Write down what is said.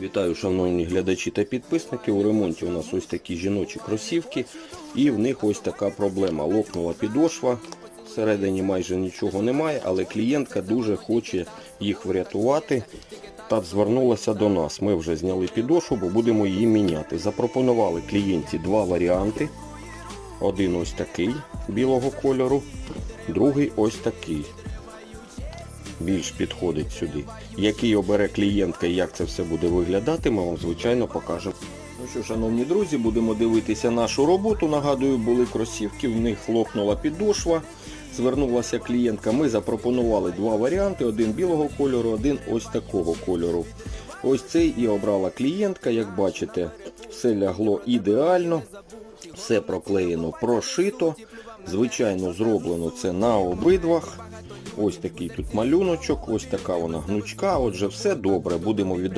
Вітаю, шановні глядачі та підписники. У ремонті у нас ось такі жіночі кросівки, і в них ось така проблема. Лопнула підошва, всередині майже нічого немає, але клієнтка дуже хоче їх врятувати та звернулася до нас. Ми вже зняли підошву, бо будемо її міняти. Запропонували клієнті два варіанти. Один ось такий білого кольору, другий ось такий більш підходить сюди. Який обере клієнтка і як це все буде виглядати, ми вам звичайно покажемо. Ну що, шановні друзі, будемо дивитися нашу роботу. Нагадую, були кросівки, в них лопнула підошва. Звернулася клієнтка. Ми запропонували два варіанти: один білого кольору, один ось такого кольору. Ось цей і обрала клієнтка. Як бачите, все лягло ідеально, все проклеєно, прошито. Звичайно, зроблено це на обидвах. Ось такий тут малюночок, ось така вона гнучка. Отже, все добре. Будемо від